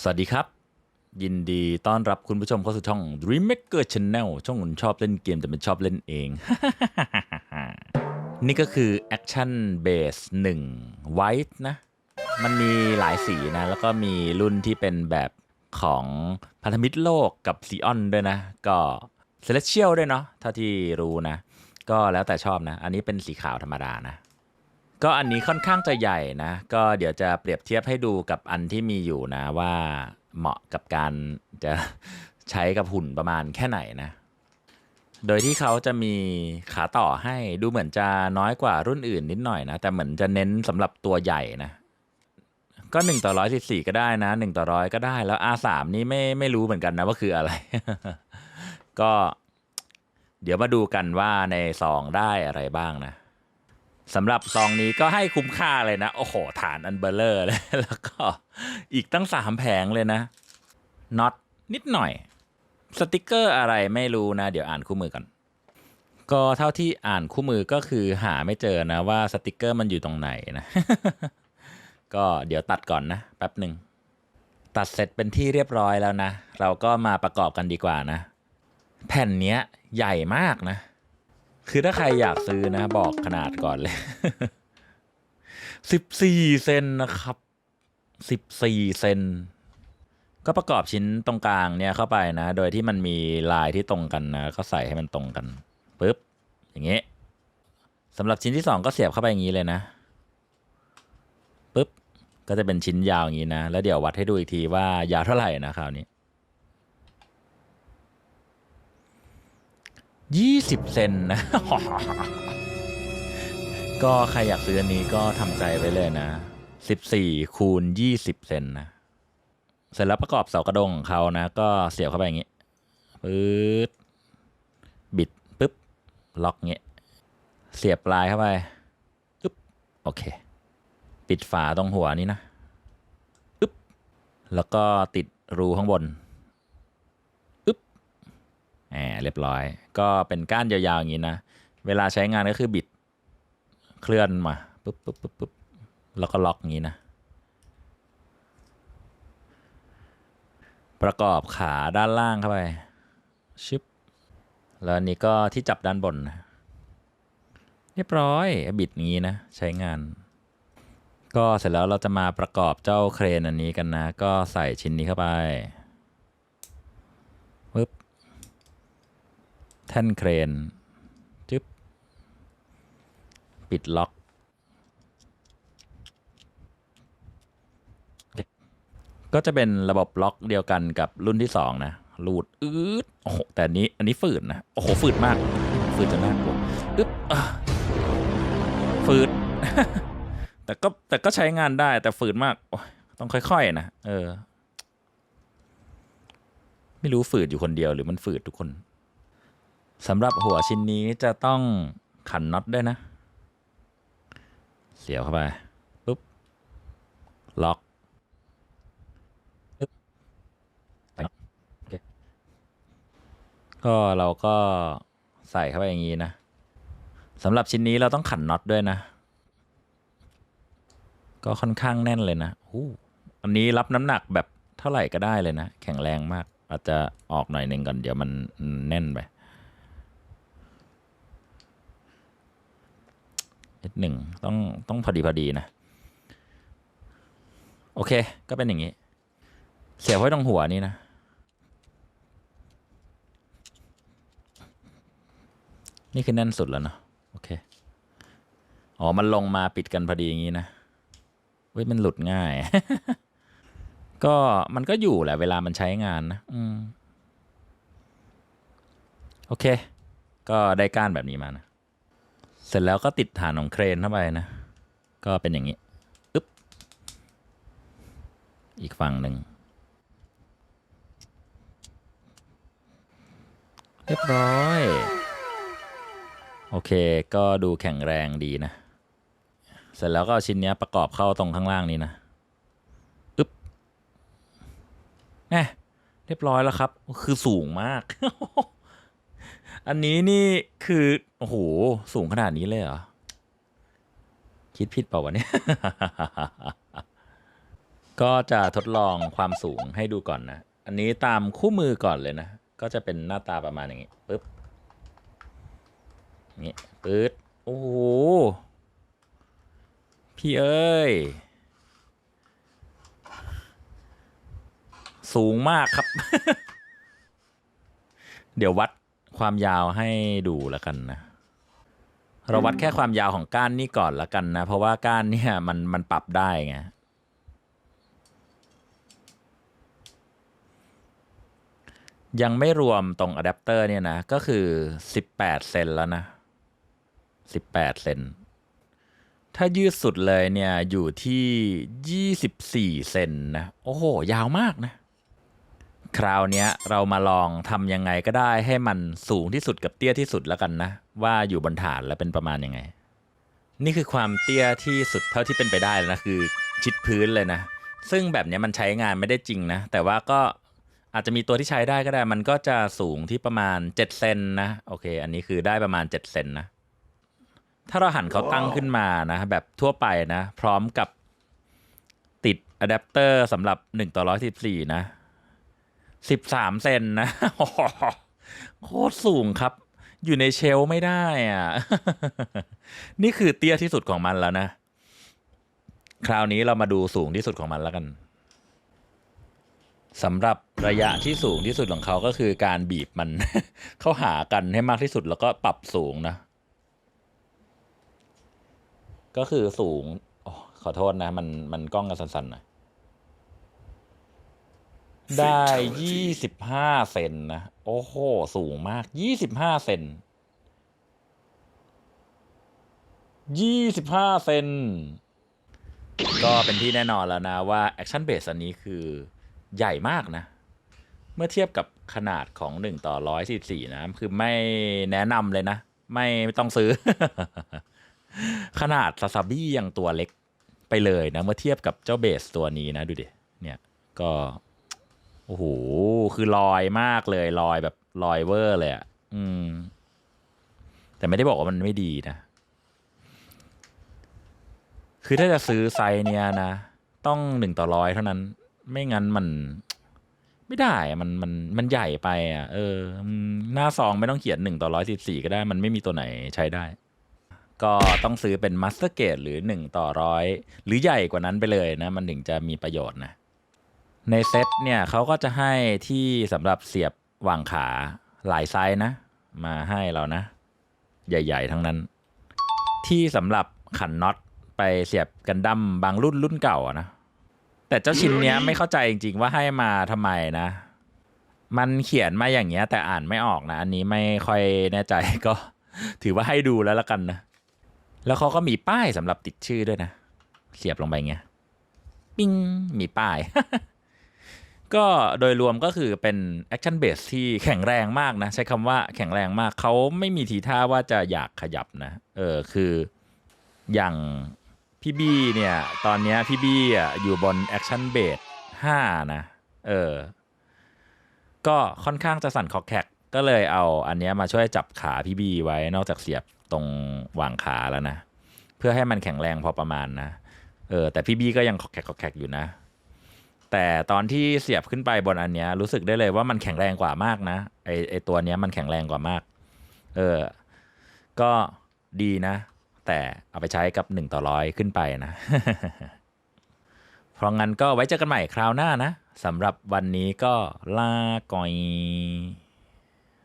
สวัสดีครับ ยินดีต้อนรับคุณผู้ชมเข้าสู่ช่อง Dream Maker Channel ช่องคุณชอบเล่นเกมแต่ไม่ชอบเล่นเอง นี่ก็คือ Action Base 1 White นะ มันมีหลายสีนะ แล้วก็มีรุ่นที่เป็นแบบของพันธมิตรโลกกับซีออนด้วยนะ ก็ Celestial ด้วยเนาะเท่าที่รู้นะ ก็แล้วแต่ชอบนะ อันนี้เป็นสีขาวธรรมดานะ ก็อันนี้ค่อนข้างจะใหญ่นะ ก็เดี๋ยวจะเปรียบเทียบให้ดูกับอันที่มีอยู่นะว่าเหมาะกับการจะใช้กับหุ่นประมาณแค่ไหนนะ โดยที่เขาจะมีขาต่อให้ดูเหมือนจะน้อยกว่ารุ่นอื่นนิดหน่อยนะ แต่เหมือนจะเน้นสำหรับตัวใหญ่นะ ก็หนึ่งต่อร้อยสี่ก็ได้นะหนึ่งต่อร้อยก็ได้ แล้ว R3 นี่ไม่ไม่รู้เหมือนกันนะว่าคืออะไร ก็เดี๋ยวมาดูกันว่าในซองได้อะไรบ้างนะ สำหรับซองนี้ก็ให้คุ้มค่าเลยนะ โอ้โห ฐานอันเบลเลอร์เลยแล้วก็อีกตั้งสามแผงเลยนะน็อตนิดหน่อย สติกเกอร์อะไรไม่รู้นะ เดี๋ยวอ่านคู่มือก่อน ก็เท่าที่อ่านคู่มือก็คือหาไม่เจอนะว่าสติกเกอร์มันอยู่ตรงไหนนะ ก็เดี๋ยวตัดก่อนนะ แป๊บหนึ่ง ตัดเสร็จเป็นที่เรียบร้อยแล้วนะ เราก็มาประกอบกันดีกว่านะ แผ่นเนี้ยใหญ่มากนะ คือถ้าใครอยากซื้อนะบอกขนาดก่อนเลยสิบสี่เซนนะครับสิบสี่เซนก็ประกอบชิ้นตรงกลางเนี่ยเข้าไปนะ โดยที่มันมีลายที่ตรงกันนะก็ใส่ให้มันตรงกันปึ๊บอย่างเงี้ยสำหรับชิ้นที่สองก็เสียบเข้าไปอย่างนี้เลยนะปึ๊บก็จะเป็นชิ้นยาวอย่างนี้นะ แล้วเดี๋ยววัดให้ดูอีกทีว่ายาวเท่าไหร่นะคราวนี้ ยี่สิบเซนนะ ก็ใครอยากซื้ออันนี้ก็ทำใจไว้เลยนะสิบสี่คูณยี่สิบเซนนะ เสร็จแล้วประกอบเสากระดงของเขานะ ก็เสียบเข้าไปอย่างนี้ปื๊ดบิดปึ๊บ ล็อกเงี้ย เสียบปลายเข้าไปปึ๊บ โอเค ปิดฝาตรงหัวนี้นะปึ๊บ แล้วก็ติดรูข้างบน แหมเรียบร้อย ก็เป็นก้านยาวๆอย่างนี้นะ เวลาใช้งานก็คือบิดเคลื่อนมาปุ๊บปุ๊บปุ๊บปุ๊บแล้วก็ล็อกอย่างนี้นะ ประกอบขาด้านล่างเข้าไปชึบแล้วอันนี้ก็ที่จับด้านบน เรียบร้อยบิดอย่างนี้นะ ใช้งาน ก็เสร็จแล้วเราจะมาประกอบเจ้าเครนอันนี้กันนะ ก็ใส่ชิ้นนี้เข้าไปปึ๊บ แท่นเครนจึ๊บปิดล็อก ก็จะเป็นระบบล็อกเดียวกันกับรุ่นที่สองนะรูดอืดโอ้โหแต่นี้อันนี้ฝืดนะ โอ้โหฝืดมาก ฝืดจะน่ากลัวอึ๊บฝืด แต่ก็แต่ก็ใช้งานได้แต่ฝืดมาก ต้องค่อยๆนะ เออ ไม่รู้ฝืดอยู่คนเดียวหรือมันฝืดทุกคน สำหรับหัวชิ้นนี้จะต้องขันน็อตด้วยนะ เสียบเข้าไปปุ๊บ ล็อกปึ๊บไปโอเคก็เราก็ใส่เข้าไปอย่างนี้นะสำหรับชิ้นนี้เราต้องขันน็อตด้วยนะ ก็ค่อนข้างแน่นเลยนะอู้อันนี้รับน้ำหนักแบบเท่าไหร่ก็ได้เลยนะ แข็งแรงมาก อาจจะออกหน่อยหนึ่งก่อนเดี๋ยวมันแน่นไป นิดหนึ่งต้องต้องพอดีพอดีนะ โอเค ก็เป็นอย่างนี้ เสียบไว้ตรงหัวนี้นะ นี่คือแน่นสุดแล้วเนาะโอเค อ๋อ มันลงมาปิดกันพอดีอย่างนี้นะเว้ยมันหลุดง่าย ก็มันก็อยู่แหละเวลามันใช้งานนะ อืม โอเค ก็ได้ก้านแบบนี้มานะ เสร็จแล้วก็ติดฐานของเครนเข้าไปนะ ก็เป็นอย่างนี้อึ๊บอีกฝั่งหนึ่งเรียบร้อย โอเค ก็ดูแข็งแรงดีนะ เสร็จแล้วก็ชิ้นนี้ประกอบเข้าตรงข้างล่างนี้นะอึ๊บแน่เรียบร้อยแล้วครับ คือสูงมาก อันนี้นี่คือ โอ้โห สูงขนาดนี้เลยเหรอ คิดผิดเปล่าวะเนี่ย ก็จะทดลองความสูงให้ดูก่อนนะ อันนี้ตามคู่มือก่อนเลยนะ ก็จะเป็นหน้าตาประมาณอย่างนี้ปึ๊บนี่ปื๊ดโอ้โห พี่เอ้ย สูงมากครับ เดี๋ยววัด ความยาวให้ดูแล้วกันนะ เราวัดแค่ความยาวของก้านนี่ก่อนแล้วกันนะ เพราะว่าก้านเนี่ยมันมันปรับได้ไงยังไม่รวมตรงอะแดปเตอร์เนี่ยนะ ก็คือ18เซนแล้วนะ18เซนถ้ายืดสุดเลยเนี่ยอยู่ที่24เซนนะ โอ้โห ยาวมากนะ คราวนี้เรามาลองทำยังไงก็ได้ให้มันสูงที่สุดกับเตี้ยที่สุดแล้วกันนะ ว่าอยู่บนฐานแล้วเป็นประมาณยังไง นี่คือความเตี้ยที่สุดเท่าที่เป็นไปได้เลยนะคือชิดพื้นเลยนะ ซึ่งแบบนี้มันใช้งานไม่ได้จริงนะ แต่ว่าก็อาจจะมีตัวที่ใช้ได้ก็ได้ มันก็จะสูงที่ประมาณ7เซนนะโอเค อันนี้คือได้ประมาณ7เซนนะถ้าเราหันเขาตั้งขึ้นมานะ แบบทั่วไปนะ พร้อมกับติดอะแดปเตอร์สำหรับ1ต่อ114นะ สิบสามเซนนะโคตรสูงครับ อยู่ในเชลไม่ได้อะ นี่คือเตี้ยที่สุดของมันแล้วนะ คราวนี้เรามาดูสูงที่สุดของมันแล้วกันสำหรับระยะที่สูงที่สุดของเขาก็คือการบีบมัน เข้าหากันให้มากที่สุดแล้วก็ปรับสูงนะ ก็คือสูงออขอโทษนะ มันมันกล้องกันสันๆหน่อย ได้ยี่สิบห้าเซนนะ โอ้โห สูงมากยี่สิบห้าเซนยี่สิบห้าเซน ก็เป็นที่แน่นอนแล้วนะว่าแอคชั่นเบสอันนี้คือใหญ่มากนะ เมื่อเทียบกับขนาดของหนึ่งต่อร้อยสี่สี่นะ คือไม่แนะนำเลยนะไม่ไม่ต้องซื้อ ขนาดซาซาบี้ยังตัวเล็กไปเลยนะ เมื่อเทียบกับเจ้าเบสตัวนี้นะ ดูดิ เนี่ย ก็ โอ้โหคือลอยมากเลยลอยแบบลอยเวอร์เลยอะ่ะอืม แต่ไม่ได้บอกว่ามันไม่ดีนะ คือถ้าจะซื้อไซเนี้ยนะ ต้องหนึ่งต่อร้อยเท่านั้น ไม่งั้นมัน ไม่ได้มันมันมันใหญ่ไป อะ เออ หน้าซองไม่ต้องเขียนหนึ่งต่อร้อยสิบสี่ก็ได้ มันไม่มีตัวไหนใช้ได้ ก็ต้องซื้อเป็นมาสเตอร์เก e หรือหนึ่งต่อร้อยหรือใหญ่กว่านั้นไปเลยนะ มันถึงจะมีประโยชน์นะ ในเซตเนี่ยเขาก็จะให้ที่สำหรับเสียบวางขาหลายไซส์นะ มาให้เรานะ ใหญ่ ๆ ทั้งนั้น ที่สำหรับขันน็อตไปเสียบกันดั้มบางรุ่นรุ่นเก่านะ แต่เจ้าชิ้นเนี้ยไม่เข้าใจจริง ๆ ว่าให้มาทำไมนะ มันเขียนมาอย่างเงี้ย แต่อ่านไม่ออกนะ อันนี้ไม่ค่อยแน่ใจก็ ถือว่าให้ดูแล้วละกันนะ แล้วเขาก็มีป้ายสำหรับติดชื่อด้วยนะ เสียบลงไปเงี้ย ปิ้งมีป้าย ก็โดยรวมก็คือเป็นแอคชั่นเบสที่แข็งแรงมากนะ ใช้คำว่าแข็งแรงมากเขาไม่มีทีท่าว่าจะอยากขยับนะ เออคืออย่างพี่บี้เนี่ย ตอนนี้พี่บี้อะอยู่บนแอคชั่นเบสห้านะ เออ ก็ค่อนข้างจะสั่นคอแคกก็เลยเอาอันนี้มาช่วยจับขาพี่บี้ไว้นอกจากเสียบตรงวางขาแล้วนะ เพื่อให้มันแข็งแรงพอประมาณนะ เออแต่พี่บี้ก็ยังคอแคกคอแคกอยู่นะ แต่ตอนที่เสียบขึ้นไปบนอันเนี้ยรู้สึกได้เลยว่ามันแข็งแรงกว่ามากนะไอไอตัวเนี้ยมันแข็งแรงกว่ามาก เออ ก็ดีนะ แต่เอาไปใช้กับหนึ่งต่อร้อยขึ้นไปนะ เพราะงั้นก็ไว้เจอกันใหม่คราวหน้านะสำหรับวันนี้ก็ลาก่อย